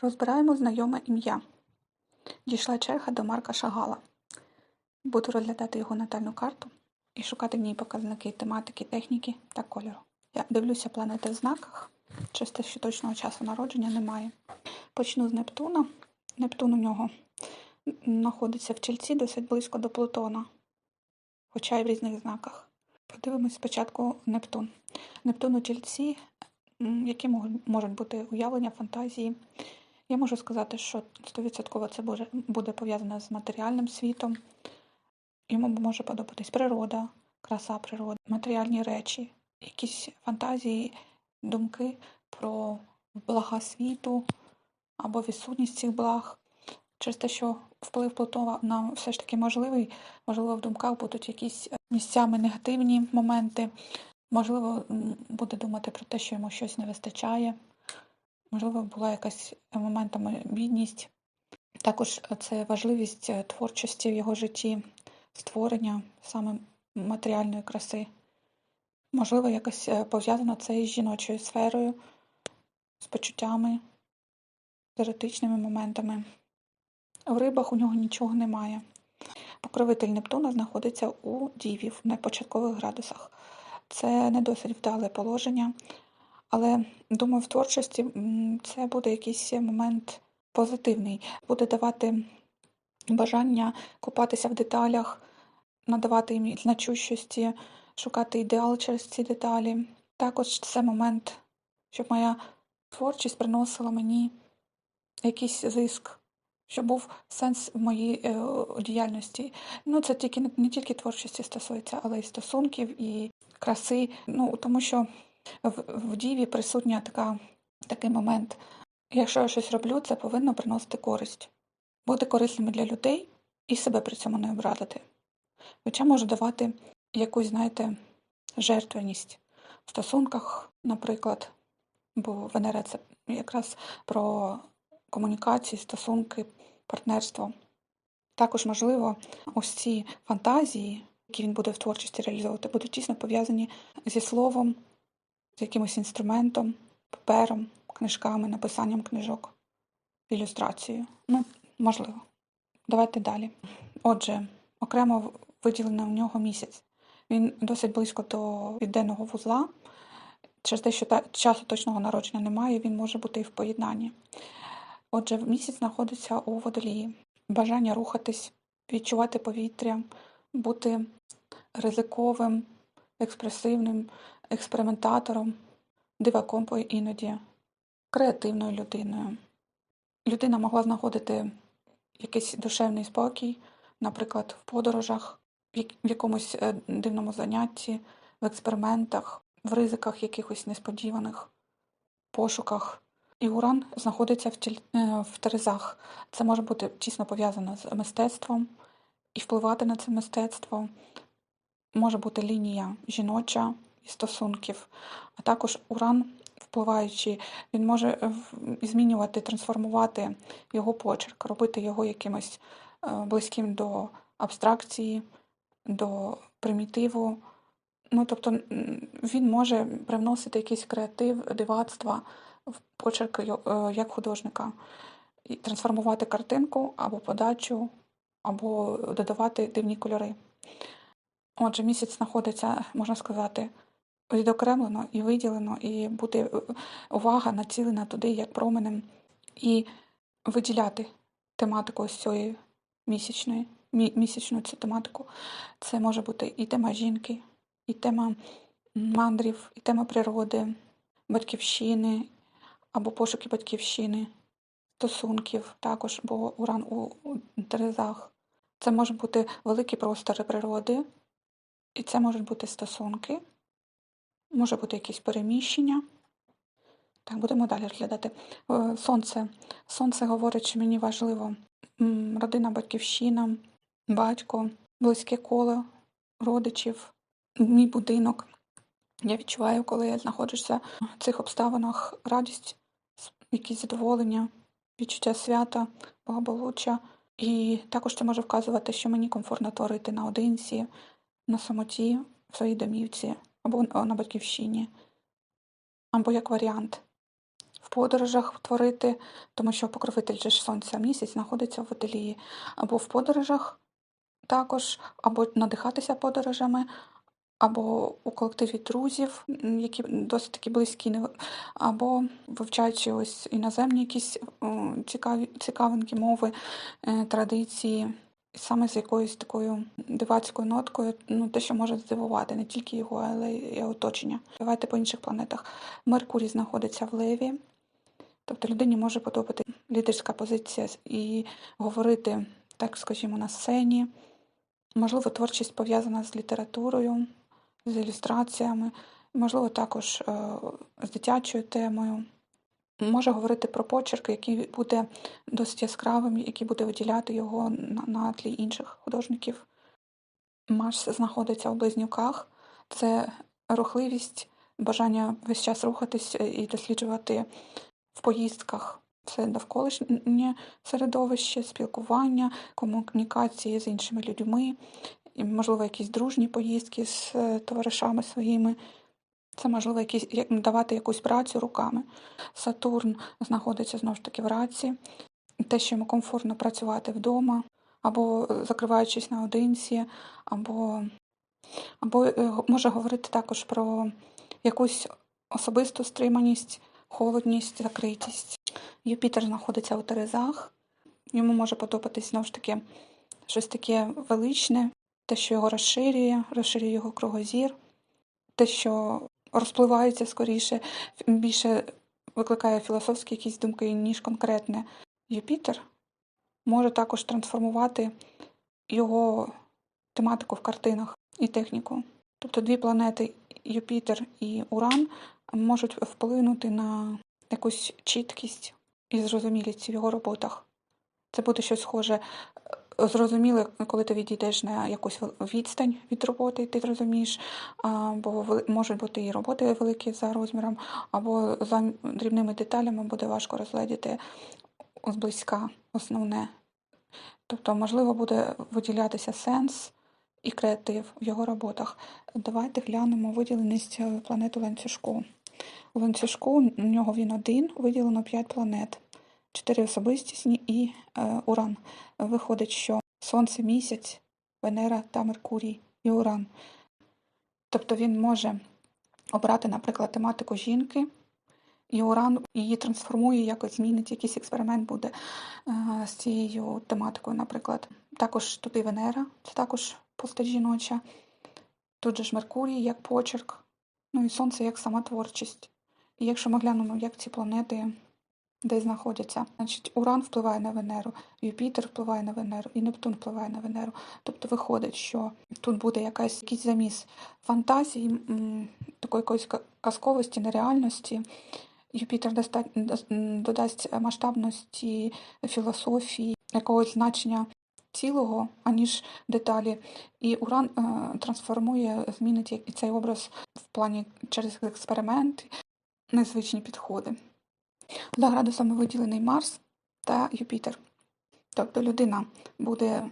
Розбираємо знайоме ім'я. Дійшла черга до Марка Шагала. Буду розглядати його натальну карту і шукати в ній показники тематики, техніки та кольору. Я дивлюся планети в знаках. Через що точного часу народження немає. Почну з Нептуна. Нептун у нього знаходиться в чільці досить близько до Плутона, хоча й в різних знаках. Подивимось спочатку Нептун. Нептун у тільці, які можуть бути уявлення, фантазії. Я можу сказати, що 100% це буде, пов'язане з матеріальним світом. Йому може подобатись природа, краса природи, матеріальні речі, якісь фантазії, думки про блага світу або відсутність цих благ. Через те, що вплив Плутова нам все ж таки можливий, можливо, в думках будуть якісь е, місцями негативні моменти, можливо, буде думати про те, що йому щось не вистачає, можливо, була якась е, моментами бідність. Також це важливість е, творчості в його житті, створення саме матеріальної краси. Можливо, якось е, пов'язано це із жіночою сферою, з почуттями, з еротичними моментами. В рибах у нього нічого немає. Покровитель Нептуна знаходиться у Діві в непочаткових градусах. Це не досить вдале положення, але думаю, в творчості це буде якийсь момент позитивний, буде давати бажання купатися в деталях, надавати їм значущості, шукати ідеал через ці деталі. Також це момент, щоб моя творчість приносила мені якийсь зиск, щоб був сенс в моїй е, діяльності. Ну, це тільки не, тільки творчості стосується, але й стосунків, і краси. Ну, тому що в, в діві присутня така, такий момент. Якщо я щось роблю, це повинно приносити користь, бути корисними для людей і себе при цьому не образити. Хоча може давати якусь, знаєте, жертвеність в стосунках, наприклад, бо Венера це якраз про комунікації, стосунки, партнерство. Також, можливо, ось ці фантазії, які він буде в творчості реалізовувати, будуть тісно пов'язані зі словом, з якимось інструментом, папером, книжками, написанням книжок, ілюстрацією. Ну, можливо. Давайте далі. Отже, окремо виділено у нього місяць. Він досить близько до південного вузла. Через те, що часу точного народження немає, він може бути і в поєднанні. Отже, місяць знаходиться у водолії. Бажання рухатись, відчувати повітря, бути ризиковим, експресивним, експериментатором, диваком іноді, креативною людиною. Людина могла знаходити якийсь душевний спокій, наприклад, в подорожах, в якомусь е, дивному занятті, в експериментах, в ризиках якихось несподіваних, пошуках. І Уран знаходиться в, тіль... е, в Терезах. Це може бути тісно пов'язано з мистецтвом і впливати на це мистецтво. Може бути лінія жіноча і стосунків, а також Уран, впливаючи, він може е, змінювати, трансформувати його почерк, робити його якимось е, близьким до абстракції, до примітиву. Ну, тобто він може привносити якийсь креатив, дивацтва в почерк е, як художника, і трансформувати картинку або подачу, або додавати дивні кольори. Отже, місяць знаходиться, можна сказати, відокремлено і виділено, і буде е, увага націлена туди як променем, і виділяти тематику ось цієї місячної, місячну цю тематику. Це може бути і тема жінки, і тема мандрів, і тема природи, батьківщини або пошуки батьківщини, стосунків також, бо уран у, Терезах. Це може бути великі простори природи, і це можуть бути стосунки, може бути якісь переміщення. Так, будемо далі розглядати. Е, Сонце. Сонце говорить, що мені важливо родина, батьківщина, батько, близьке коло родичів, мій будинок. Я відчуваю, коли я знаходжуся в цих обставинах радість, якісь задоволення, відчуття свята, благополуччя. І також це може вказувати, що мені комфортно творити наодинці, на самоті, в своїй домівці або на батьківщині, або як варіант. в подорожах творити, тому що покровитель же ж сонця місяць знаходиться в водолії, або в подорожах також, або надихатися подорожами, або у колективі друзів, які досить таки близькі, або вивчаючи ось іноземні якісь цікаві, мови, е, традиції, саме з якоюсь такою дивацькою ноткою, ну те, що може здивувати не тільки його, але й оточення. Давайте по інших планетах. Меркурій знаходиться в Леві, тобто людині може подобати лідерська позиція і говорити, так скажімо, на сцені. Можливо, творчість пов'язана з літературою, з ілюстраціями, можливо, також е, з дитячою темою. Може говорити про почерк, який буде досить яскравим, який буде виділяти його на, тлі інших художників. Марс знаходиться у близнюках. Це рухливість, бажання весь час рухатись і досліджувати в поїздках це довколишнє середовище, спілкування, комунікації з іншими людьми, можливо, якісь дружні поїздки з е, товаришами своїми. Це можливо якісь як давати якусь працю руками. Сатурн знаходиться знову ж таки в раці, те, що йому комфортно працювати вдома, або е, закриваючись наодинці, або, або е, може говорити також про якусь особисту стриманість, холодність, закритість. Юпітер знаходиться у Терезах. Йому може подобатись знову ж таки щось таке величне, те, що його розширює, розширює його кругозір, те, що розпливається скоріше, більше викликає філософські якісь думки, ніж конкретне. Юпітер може також трансформувати його тематику в картинах і техніку. Тобто дві планети Юпітер і Уран можуть вплинути на якусь чіткість і зрозумілість в його роботах. Це буде щось схоже, зрозуміле, коли ти відійдеш на якусь відстань від роботи, ти зрозумієш, вели- можуть бути і роботи великі за розміром, або за дрібними деталями буде важко розгледіти зблизька основне. Тобто, можливо, буде виділятися сенс і креатив в його роботах. Давайте глянемо виділеність е, планети ланцюжку. У ланцюжку у нього він один, виділено 5 планет, 4 особистісні і е, Уран. Виходить, що Сонце, місяць, Венера та Меркурій і Уран. Тобто він може обрати, наприклад, тематику жінки, і Уран її трансформує, якось змінить, якийсь експеримент буде е, з цією тематикою, наприклад. Також тут і Венера, це також постать жіноча. Тут же ж Меркурій як почерк, ну і Сонце як сама творчість. І якщо ми глянемо, як ці планети де знаходяться, значить Уран впливає на Венеру, Юпітер впливає на Венеру і Нептун впливає на Венеру. Тобто виходить, що тут буде якась якийсь заміс фантазії, такої якоїсь казковості, нереальності. Юпітер додасть масштабності, філософії, якогось значення цілого, аніж деталі. І Уран е, трансформує, змінить цей образ в плані через експеримент, незвичні підходи. За градусами виділений Марс та Юпітер. Тобто людина буде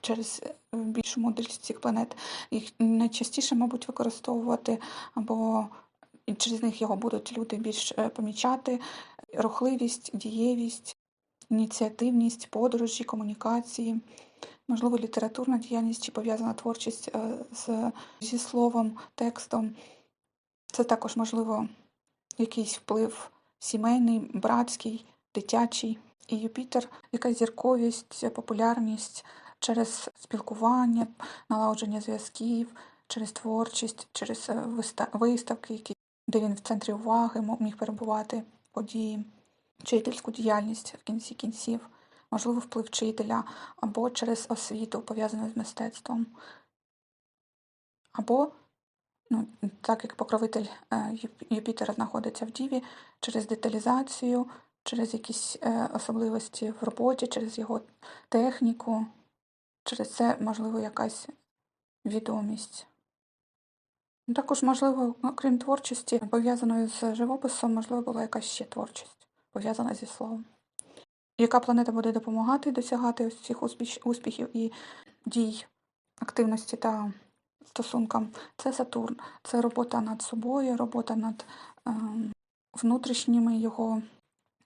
через е, більшу мудрість цих планет їх найчастіше, мабуть, використовувати, або через них його будуть люди більш е, помічати. Рухливість, дієвість, ініціативність, подорожі, комунікації, можливо, літературна діяльність чи пов'язана творчість е, з, зі словом, текстом. Це також, можливо, якийсь вплив сімейний, братський, дитячий. І Юпітер, якась зірковість, популярність через спілкування, налагодження зв'язків, через творчість, через е, виставки, які, де він в центрі уваги міг перебувати події, вчительську діяльність в кінці кінців, можливо, вплив вчителя, або через освіту, пов'язану з мистецтвом, або Ну, так як покровитель е, Юпітера знаходиться в Діві, через деталізацію, через якісь е, особливості в роботі, через його техніку, через це, можливо, якась відомість. Ну, Також, можливо, окрім творчості, пов'язаної з живописом, можливо, була якась ще творчість, пов'язана зі словом. Яка планета буде допомагати досягати ось цих успіхів і дій, активності та стосункам? Це Сатурн, це робота над собою, робота над ем, внутрішніми його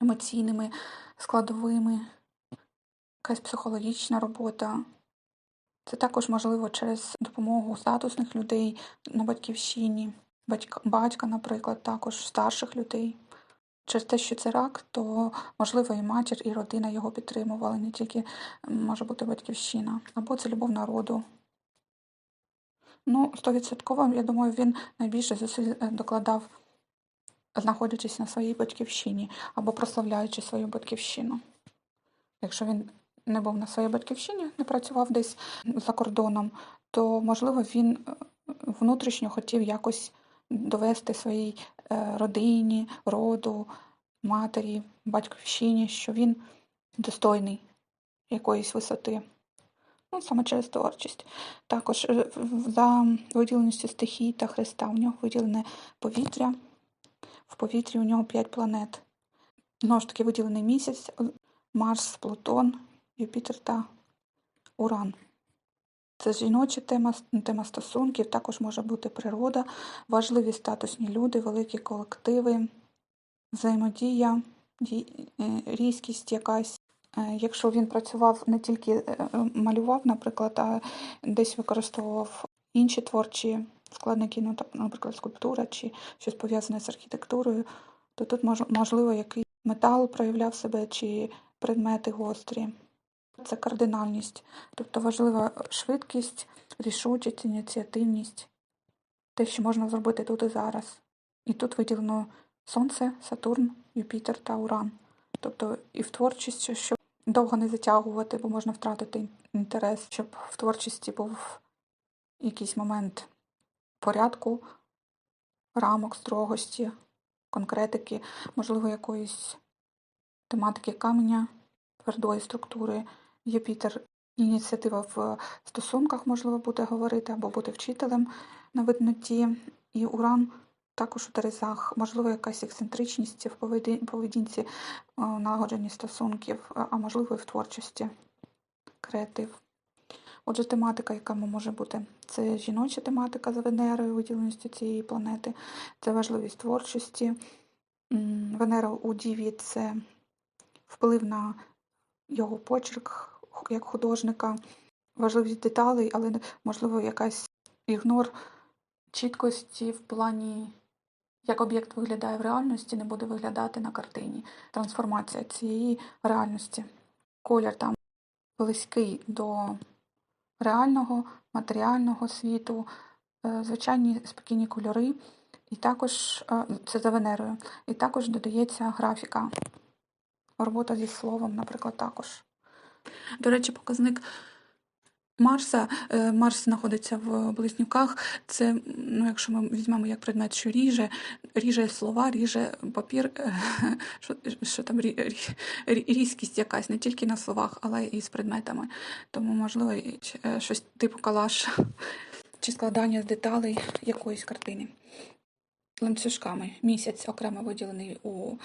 емоційними складовими, якась психологічна робота. Це також можливо через допомогу статусних людей на батьківщині, батька, батька, наприклад, також старших людей. Через те, що це рак, то можливо і матір, і родина його підтримували, не тільки може бути батьківщина, або це любов народу. Ну, стовідсотково, я думаю, він найбільше зусиль е, докладав, знаходячись на своїй батьківщині або прославляючи свою батьківщину. Якщо він не був на своїй батьківщині, не працював десь за кордоном, то можливо він е, внутрішньо хотів якось довести своїй е, родині, роду, матері, батьківщині, що він достойний якоїсь висоти. Ну, саме через творчість. Також е, за виділеністю стихій та Христа у нього виділене повітря. В повітрі у нього п'ять планет. Знову ж таки виділений місяць, Марс, Плутон, Юпітер та Уран. Це жіноча тема, тема стосунків, також може бути природа, важливі статусні люди, великі колективи, взаємодія, е, різкість якась. Е, Якщо він працював не тільки е, малював, наприклад, а десь використовував інші творчі складники, ну, наприклад, скульптура чи щось пов'язане з архітектурою, то тут можливо який метал проявляв себе чи предмети гострі. Це кардинальність, тобто важлива швидкість, рішучість, ініціативність, те, що можна зробити тут і зараз. І тут виділено Сонце, Сатурн, Юпітер та Уран. Тобто і в творчості, щоб довго не затягувати, бо можна втратити інтерес, щоб в творчості був якийсь момент порядку, рамок, строгості, конкретики, можливо, якоїсь тематики каменя, твердої структури. Юпітер ініціатива в стосунках, можливо, буде говорити або бути вчителем на видноті. І Уран також у Терезах, можливо, якась ексцентричність в поведінці, е, налагодженні стосунків, а а можливо, і в творчості, креатив. Отже, тематика, яка може бути, це жіноча тематика за Венерою, виділеністю цієї планети, це важливість творчості. Венера у Діві це вплив на його почерк як художника, важливість деталей, але можливо якась ігнор чіткості в плані, як об'єкт виглядає в реальності, не буде виглядати на картині. Трансформація цієї реальності. Колір там близький до реального, матеріального світу, е, звичайні спокійні кольори, і також е, це за Венерою, і також додається графіка. Робота зі словом, наприклад, також. До речі, показник Марса. е, Марс знаходиться в близнюках. Це, ну, якщо ми візьмемо як предмет, що ріже, ріже слова, ріже папір, е, що, що там рі- рі- рі- різкість якась не тільки на словах, але і з предметами. Тому, можливо, е, щось типу калаш чи складання з деталей якоїсь картини. Ланцюжками. Місяць окремо виділений у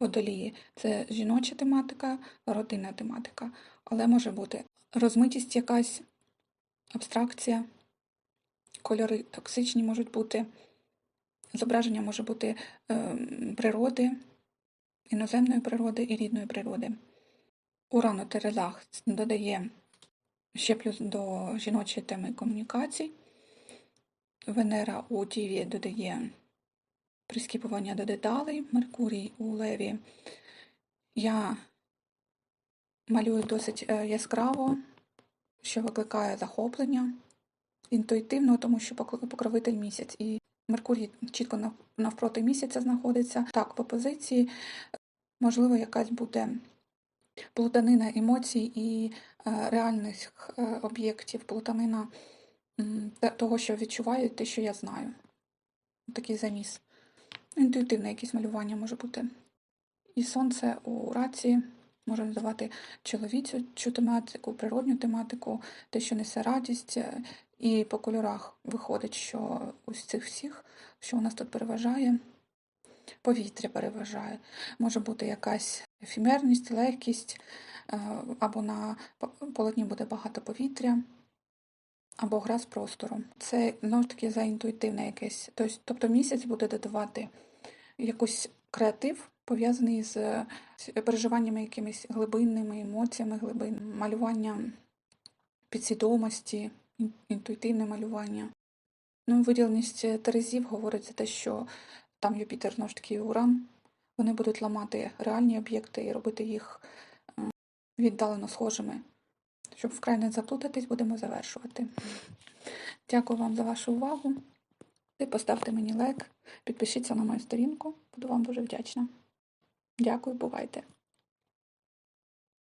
водолії. Це жіноча тематика, родинна тематика, але може бути розмитість якась, абстракція, кольори токсичні можуть бути, зображення може бути ем, природи, іноземної природи і рідної природи. Уран у Терезах додає ще плюс до жіночої теми комунікацій. Венера у Діві додає прискіпування до деталей, Меркурій у Леві. Я малюю досить е, яскраво, що викликає захоплення інтуїтивно, тому що покровитель місяць. І Меркурій чітко навпроти місяця знаходиться. Так, в опозиції, можливо, якась буде плутанина емоцій і е, реальних е, об'єктів, плутанина того, що відчуваю, те, що я знаю. Такий заміс. Інтуїтивне якесь малювання може бути. І сонце у раці може надавати чоловічу тематику, природню тематику, те, що несе радість. е, І по кольорах виходить, що ось цих всіх, що у нас тут переважає, повітря переважає. Може бути якась ефемерність, легкість, е, або на полотні буде багато повітря, або гра з простором. Це ж таки за інтуїтивне якесь. Тобто, тобто місяць буде додавати якийсь креатив, пов'язаний з переживаннями якимись глибинними емоціями, глибин, малювання підсвідомості, інтуїтивне малювання. Ну, виділеність е, Терезів говорить за те, що там Юпітер знову ж таки Уран. Вони будуть ламати реальні об'єкти і робити їх е, віддалено схожими. Щоб вкрай не заплутатись, будемо завершувати. Дякую вам за вашу увагу. І поставте мені лайк, підпишіться на мою сторінку, буду вам дуже вдячна. Дякую, бувайте!